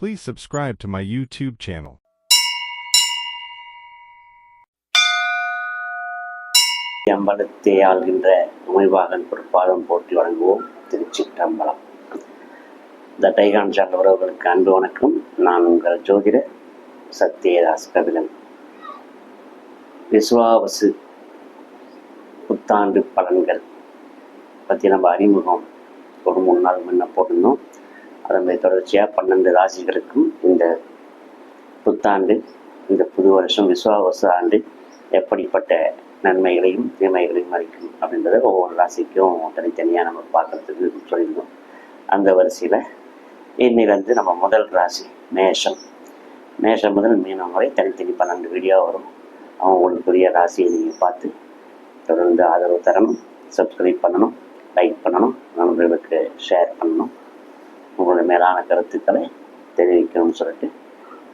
Please subscribe to my YouTube channel. அம்பலத்தை ஆள்கின்ற உமைவாகன் பொறுப்பாளம் போற்றி வழங்குவோம் திருச்சிற்றம்பலம். த TiEcon channel உறவுகளுக்கு அன்பு வணக்கம். நான் உங்கள் ஜோதிட சத்யதாஸ் கபிலன். விஸ்வாவசு புத்தாண்டு பலன்கள் பற்றி நம்ம அறிமுகம் ஒரு மூணு நாள் முன்ன போட்டிருந்தோம். அதனுடைய தொடர்ச்சியாக பன்னெண்டு ராசிகளுக்கும் இந்த புத்தாண்டு இந்த புது வருஷம் விஸ்வாவசு ஆண்டு எப்படிப்பட்ட நன்மைகளையும் தீமைகளையும் அளிக்கும் அப்படின்றத ஒவ்வொரு ராசிக்கும் தனித்தனியாக நம்ம பார்க்கறதுக்கு சொல்லியிருந்தோம். அந்த வரிசையில் இன்னிலிருந்து நம்ம முதல் ராசி மேஷம். மேஷம் முதல் மீனம் வரை தனித்தனி பன்னெண்டு வீடியோ வரும். அவங்களுக்குரிய ராசியை நீங்கள் பார்த்து தொடர்ந்து ஆதரவு தரணும் சப்ஸ்கிரைப் பண்ணணும் லைக் பண்ணணும் நண்பர்களுக்கு ஷேர் பண்ணணும். உங்களுடைய மேலான கருத்துக்களை தெரிவிக்கணும்னு சொல்லிட்டு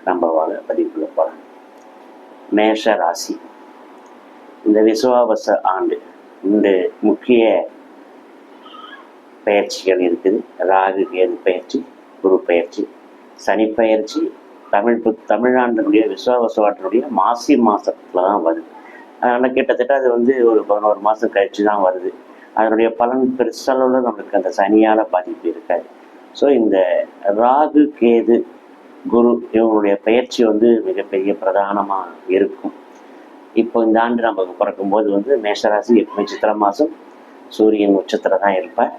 நம்ம பதிவுக்குள்ள போகலாம் மேஷ ராசி. இந்த விசுவாவச ஆண்டு இந்த முக்கிய பயிற்சிகள் இருக்குது. ராகு கேது பயிற்சி குரு பயிற்சி சனி பயிற்சி தமிழ் பு- தமிழாண்டினுடைய விசுவாவச மாசி மாதத்தில் தான் வருது. அதனால் கிட்டத்தட்ட அது வந்து ஒரு பதினோரு மாதம் கழிச்சு தான் வருது. அதனுடைய பலன் பெருசளவில் நம்மளுக்கு அந்த சனியால் பாதிப்பு இருக்காது. ஸோ இந்த ராகு கேது குரு இவங்களுடைய பயிற்சி வந்து மிகப்பெரிய பிரதானமாக இருக்கும். இப்போ இந்த ஆண்டு நம்ம பிறக்கும்போது வந்து மேஷராசி எப்பவுமே சித்திரை மாதம் சூரியன் உச்சத்தில் தான் இருப்பார்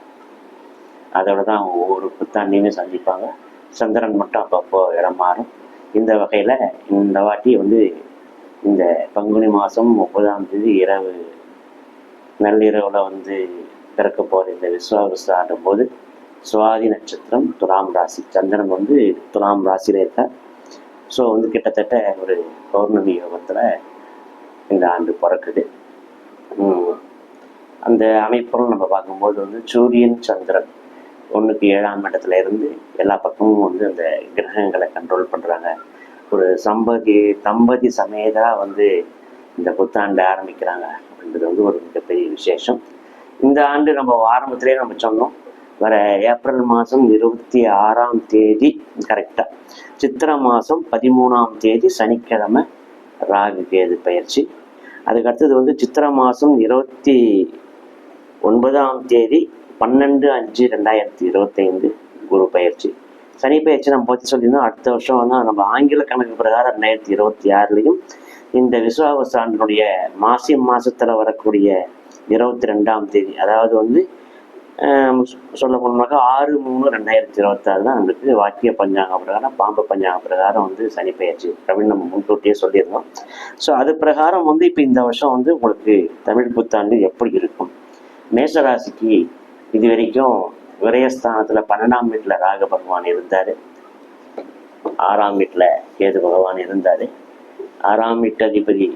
அதோட தான் ஒவ்வொரு புத்தாண்டையுமே சந்திப்பாங்க. சந்திரன் மட்டும் அப்பப்போ இடம் மாறும். இந்த வகையில் இந்த வாட்டி வந்து இந்த பங்குனி மாதம் முப்பதாம் தேதி இரவு நள்ளிரவில் வந்து பிறக்க போகிற இந்த விஸ்வாவசு ஆடும் போது சுவாதி நட்சத்திரம் துலாம் ராசி. சந்திரன் வந்து துலாம் ராசியில் இருக்கார். ஸோ வந்து கிட்டத்தட்ட ஒரு பௌர்ணமி யோகத்தில் இந்த ஆண்டு பிறக்குது. அந்த அமைப்பும் நம்ம பார்க்கும்போது வந்து சூரியன் சந்திரன் ஒன்றுக்கு ஏழாம் இடத்துல இருந்து எல்லா பக்கமும் வந்து அந்த கிரகங்களை கண்ட்ரோல் பண்ணுறாங்க ஒரு சம்பதி தம்பதி சமேதாக வந்து இந்த புத்தாண்டு ஆரம்பிக்கிறாங்க அப்படின்றது வந்து ஒரு மிகப்பெரிய விசேஷம். இந்த ஆண்டு நம்ம ஆரம்பத்திலே நம்ம சொன்னோம். வர ஏப்ரல் மாதம் இருபத்தி ஆறாம் தேதி கரெக்டாக சித்திரை மாதம் பதிமூணாம் தேதி சனிக்கிழமை ராகு கேது பயிற்சி. அதுக்கு அடுத்தது வந்து சித்திரை மாதம் இருபத்தி ஒன்பதாம் தேதி பன்னெண்டு அஞ்சு ரெண்டாயிரத்தி இருபத்தைந்து குரு பயிற்சி. சனி பயிற்சி நம்ம பற்றி சொல்லியிருந்தோம் அடுத்த வருஷம் வந்து நம்ம ஆங்கில கணக்கு பிரகாரம் ரெண்டாயிரத்தி இருபத்தி ஆறுலையும் இந்த விசுவாவச ஆண்டினுடைய மாசி மாதத்தில் வரக்கூடிய இருபத்தி ரெண்டாம் தேதி அதாவது வந்து சொல்ல போனோம்னாக்கா ஆறு மூணு ரெண்டாயிரத்தி இருபத்தாறு தான் நம்மளுக்கு வாக்கிய பஞ்சாங்க பிரகாரம் பாம்பு பஞ்சாங்க பிரகாரம் வந்து சனி பயிற்சி அப்படின்னு நம்ம முன்கூட்டியே சொல்லியிருந்தோம். ஸோ அது பிரகாரம் வந்து இப்போ இந்த வருஷம் வந்து உங்களுக்கு தமிழ் புத்தாண்டு எப்படி இருக்கும்? மேஷராசிக்கு இது வரைக்கும் விரயஸ்தானத்தில் பன்னெண்டாம் வீட்டில் ராக பகவான் இருந்தார். ஆறாம் வீட்டில் கேது பகவான் இருந்தார். ஆறாம் வீட்டு அதிபதி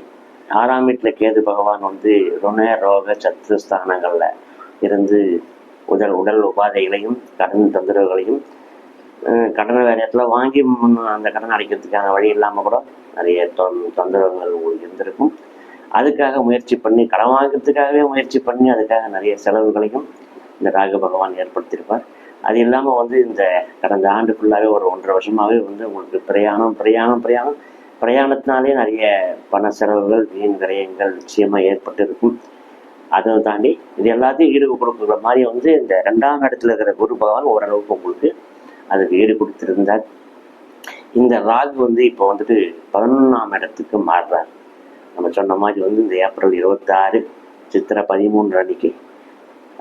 ஆறாம் வீட்டில் கேது பகவான் வந்து ருண ரோக சத்து ஸ்தானங்களில் இருந்து உடல் உடல் உபாதைகளையும் கடன் தொந்தரவுகளையும் கடன் கடனை வேறு இடத்துல வாங்கி அந்த கடன் அடைக்கிறதுக்கான வழி இல்லாமல் கூட நிறைய தொந்தரவுகள் உங்களுக்கு இருந்திருக்கும். அதுக்காக முயற்சி பண்ணி கடன் வாங்குறதுக்காகவே முயற்சி பண்ணி அதுக்காக நிறைய செலவுகளையும் இந்த ராகு பகவான் ஏற்படுத்தியிருப்பார். அது இல்லாமல் வந்து இந்த கடந்த ஆண்டு ஃபுல்லாகவே ஒரு ஒன்றரை வருஷமாகவே வந்து உங்களுக்கு பிரயாணம் பிரயாணம் பிரயாணம். பிரயாணத்தினாலே நிறைய பண செலவுகள் வீண் விரயங்கள் நிச்சயமாக ஏற்பட்டு இருக்கும் அதை தாண்டி இது எல்லாத்தையும் ஈடு கொடுக்குற மாதிரி வந்து இந்த ரெண்டாம் இடத்துல இருக்கிற குரு பகவான் ஓரளவுக்கு உங்களுக்கு அதுக்கு ஈடு கொடுத்துருந்தார். இந்த ராகு வந்து இப்போ வந்துட்டு பதினொன்றாம் இடத்துக்கு மாறுறார். நம்ம சொன்ன மாதிரி வந்து இந்த ஏப்ரல் இருபத்தாறு சித்திரை பதிமூன்று அன்னைக்கு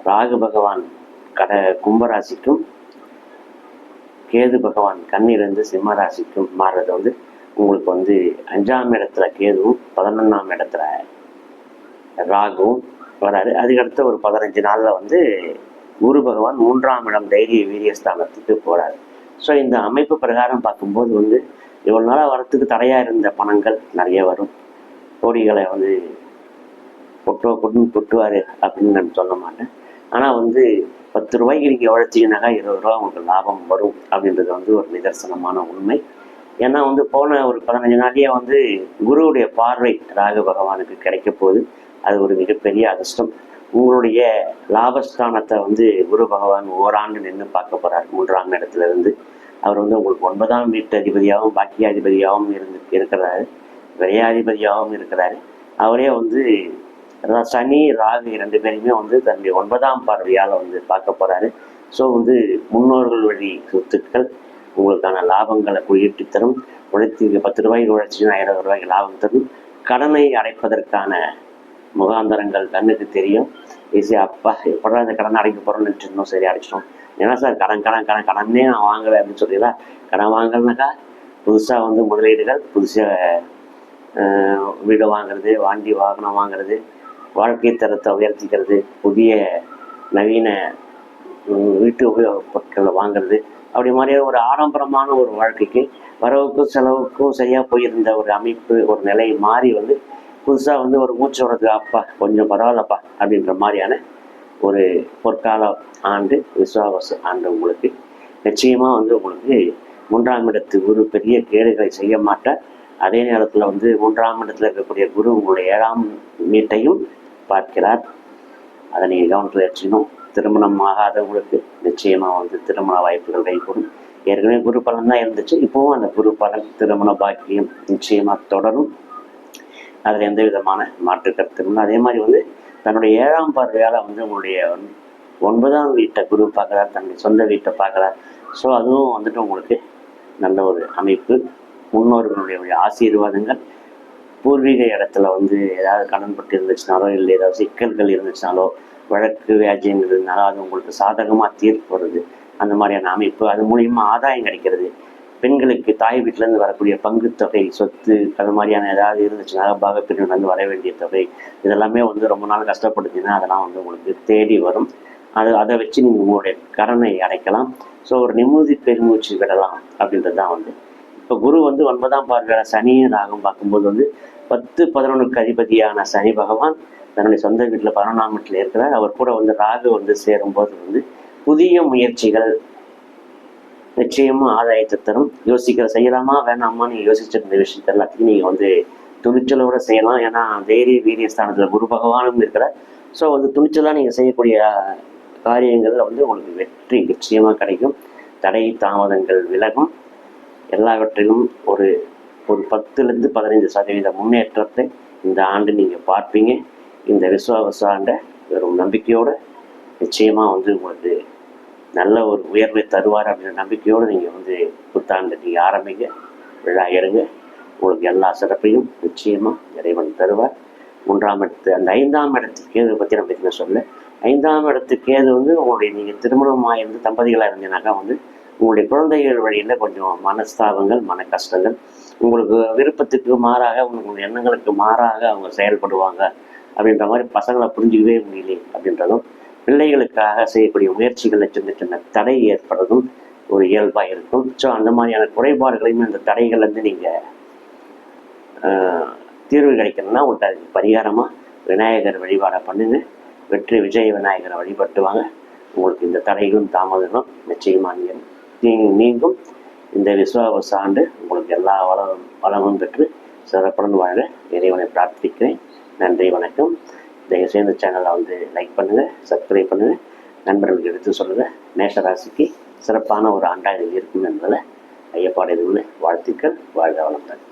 ராகு பகவான் கட கும்பராசிக்கும் கேது பகவான் கண்ணிலிருந்து சிம்மராசிக்கும் மாறுறது வந்து உங்களுக்கு வந்து அஞ்சாம் இடத்துல கேதுவும் பதினொன்றாம் இடத்துல ராகுவும் வராரு. அதுக்கடுத்த ஒரு பதினஞ்சு நாளில் வந்து குரு பகவான் மூன்றாம் இடம் தைரிய வீரியஸ்தானத்துக்கு போகிறார் ஸோ இந்த அமைப்பு பிரகாரம் பார்க்கும்போது வந்து இவ்வளோ நாளாக வரத்துக்கு தடையாக இருந்த பணங்கள் நிறைய வரும். கோடிகளை வந்து கொட்டு கொட்டு கொட்டுவார் அப்படின்னு நான் சொல்ல மாட்டேன். ஆனால் வந்து பத்து ரூபாய்க்கு நீங்கள் உழைச்சிங்கனாக்கா இருபது ரூபா உங்களுக்கு லாபம் வரும் அப்படின்றது வந்து ஒரு நிதர்சனமான உண்மை. ஏன்னா வந்து போன ஒரு பதினஞ்சு நாளையே வந்து குருவுடைய பார்வை ராகு பகவானுக்கு கிடைக்க போகுது. அது ஒரு மிகப்பெரிய அதிர்ஷ்டம். உங்களுடைய லாபஸ்தானத்தை வந்து குரு பகவான் ஓராண்டு நின்று பார்க்க போறார் மூன்றாம் இடத்துல இருந்து அவர் வந்து உங்களுக்கு ஒன்பதாம் வீட்டு அதிபதியாகவும் பாக்கியாதிபதியாகவும் இருந்து இருக்கிறாரு. விரையாதிபதியாகவும் இருக்கிறாரு. அவரே வந்து சனி ராகு இரண்டு பேருமே வந்து தன்னுடைய ஒன்பதாம் பார்வையால் வந்து பார்க்க போறாரு. ஸோ வந்து முன்னோர்கள் வழி சொத்துக்கள் உங்களுக்கான லாபங்களை குறியீட்டு தரும். உழைத்து பத்து ரூபாய்க்கு உழைச்சி ஆயிரம் ரூபாய்க்கு லாபம் தரும். கடனை அடைப்பதற்கான முகாந்தரங்கள் கண்ணுக்கு தெரியும். ஈஸியாக அப்பா எப்படா இந்த கடன் அடைக்க போகிறோம்னு இருந்தோம் சரி அடைச்சிட்டோம். ஏன்னா சார் கடன் கடன் கடன் கடனே நான் வாங்கலை அப்படின்னு சொல்லிடா கடன் வாங்கலனாக்கா புதுசாக வந்து முதலீடுகள் புதுசாக வீடு வாங்குறது வண்டி வாகனம் வாங்குறது வாழ்க்கை தரத்தை உயர்த்திக்கிறது புதிய நவீன வீட்டு உபயோகப் பொருட்களை வாங்குறது அப்படி மாதிரி ஒரு ஆடம்பரமான ஒரு வாழ்க்கைக்கு வரவுக்கும் செலவுக்கும் சரியாக போயிருந்த ஒரு அமைப்பு ஒரு நிலை மாறி வந்து புதுசாக வந்து ஒரு மூச்சு விடுறது அப்பா கொஞ்சம் பரவாயில்லப்பா அப்படின்ற மாதிரியான ஒரு பொற்கால ஆண்டு விசுவாவச ஆண்டு உங்களுக்கு நிச்சயமாக வந்து உங்களுக்கு மூன்றாம் இடத்து குரு பெரிய கேடுகளை செய்ய மாட்டார். அதே நேரத்தில் வந்து மூன்றாம் இடத்துல இருக்கக்கூடிய குரு உங்களுடைய ஏழாம் வீட்டையும் பார்க்கிறார். அதை நீங்கள் கவனத்தில் வச்சுக்கணும். திருமணம் ஆகாதவங்களுக்கு நிச்சயமாக வந்து திருமண வாய்ப்புகள் கைகூடும். ஏற்கனவே குரு பலன் தான் இருந்துச்சு. இப்போவும் அந்த குரு பலன் திருமண பாக்கியம் நிச்சயமாக தொடரும். அதில் எந்த விதமான மாற்று கருத்தும் அதே மாதிரி வந்து தன்னுடைய ஏழாம் பார்வையால் வந்து உங்களுடைய ஒன்பதாம் வீட்டை குரு பார்க்குறார் தன்னுடைய சொந்த வீட்டை பார்க்குறார். ஸோ அதுவும் வந்துட்டு உங்களுக்கு நல்ல ஒரு அமைப்பு. முன்னோர்களுடைய ஆசீர்வாதங்கள். பூர்வீக இடத்துல வந்து ஏதாவது கடன் பட்டு இருந்துச்சுனாலோ இல்லை ஏதாவது சிக்கல்கள் இருந்துச்சுனாலோ வழக்கு வியாஜியங்கள் இருந்தாலோ அது உங்களுக்கு சாதகமாக தீர்ப்பு வருது அந்த மாதிரியான அமைப்பு. அது மூலியமாக ஆதாயம் கிடைக்கிறது. பெண்களுக்கு தாய் வீட்டிலேருந்து வரக்கூடிய பங்கு தொகை சொத்து அது மாதிரியான ஏதாவது இருந்துச்சுன்னா பாகப்பிரிவிலேருந்து வர வேண்டிய தொகை இதெல்லாமே வந்து ரொம்ப நாள் கஷ்டப்படுச்சுன்னா அதெல்லாம் வந்து உங்களுக்கு தேடி வரும். அது அதை வச்சு நீங்கள் உங்களுடைய கடனை அடைக்கலாம். ஸோ ஒரு நிம்மதி பெருமூச்சு விடலாம் அப்படின்றது தான் வந்து. இப்போ குரு வந்து ஒன்பதாம் பார்வையாள சனியும் ராகம் பார்க்கும்போது வந்து பத்து பதினொன்றுக்கு அதிபதியான சனி பகவான் தன்னுடைய சொந்த வீட்டில் பதினொன்றாம் வீட்டில் இருக்கிறார். அவர் கூட வந்து ராகு வந்து சேரும்போது வந்து புதிய முயற்சிகள் நிச்சயமா ஆதாயத்தை தரும். யோசிக்கிற செய்யலாமா? வேணாமா நீங்க யோசிச்சிருந்த விஷயத்த எல்லாத்தையும் நீங்க வந்து துணிச்சலோட செய்யலாம். ஏன்னா தைரிய வீரியஸ்தானத்துல குரு பகவானும் இருக்கிற ஸோ வந்து துணிச்சலா நீங்க செய்யக்கூடிய காரியங்கள்ல வந்து உங்களுக்கு வெற்றி நிச்சயமா கிடைக்கும். தடை தாமதங்கள் விலகும். எல்லாவற்றிலும் ஒரு ஒரு பத்துலேருந்து பதினைந்து சதவீத முன்னேற்றத்தை இந்த ஆண்டு நீங்கள் பார்ப்பீங்க. இந்த விஸ்வாவச ஆண்டை வெறும் நம்பிக்கையோடு நிச்சயமாக வந்து உங்களுக்கு நல்ல ஒரு உயர்வை தருவார் அப்படின்ற நம்பிக்கையோடு நீங்கள் வந்து புத்தாண்டு நீங்கள் ஆரம்பிங்க. விழா இறங்க. உங்களுக்கு எல்லா சிறப்பையும் நிச்சயமாக இறைவன் தருவார். மூன்றாம் இடத்து அந்த ஐந்தாம் இடத்து கேது பற்றி நம்ம என்ன சொல்ல ஐந்தாம் இடத்து கேது வந்து உங்களுடைய நீங்கள் திருமணமாக இருந்து தம்பதிகளாக இருந்தீங்கன்னாக்கா வந்து உங்களுடைய குழந்தைகள் வழியில் கொஞ்சம் மனஸ்தாபங்கள் மன கஷ்டங்கள் உங்களுக்கு விருப்பத்துக்கு மாறாக உங்களுடைய எண்ணங்களுக்கு மாறாக அவங்க செயல்படுவாங்க அப்படின்ற மாதிரி பசங்களை புரிஞ்சிக்கவே முடியல அப்படின்றதும் பிள்ளைகளுக்காக செய்யக்கூடிய முயற்சிகளில் சின்ன சின்ன தடை ஏற்படுறதும் ஒரு இயல்பாக இருக்கும். ஸோ அந்த மாதிரியான குறைபாடுகளையும் அந்த தடைகள்லேருந்து நீங்கள் தீர்வு கிடைக்கணும்னா உங்கள்கிட்ட அதுக்கு பரிகாரமாக விநாயகர் வழிபாடை பண்ணுங்கள் வெற்றி விஜய விநாயகரை வழிபட்டுவாங்க. உங்களுக்கு இந்த தடைகளும் தாமதங்களும் நிச்சயமாக நீங்கள் நீ- நீங்கும் இந்த விஸ்வாவச ஆண்டு உங்களுக்கு எல்லா வளமும் வளமும் பெற்று சிறப்புடன் வாழ இறைவனை பிரார்த்திக்கிறேன். நன்றி வணக்கம். தயவுசெய்து இந்த சேனலை வந்து லைக் பண்ணுங்கள் சப்ஸ்கிரைப் பண்ணுங்கள் நண்பர்களுக்கு எடுத்து சொல்லுங்கள் மேஷராசிக்கு சிறப்பான ஒரு ஆண்டாக இது இருக்கும் என்பதில் ஐயப்பாடு எதுவும். வாழ்த்துக்கள் வாழ்க வளமுடன்.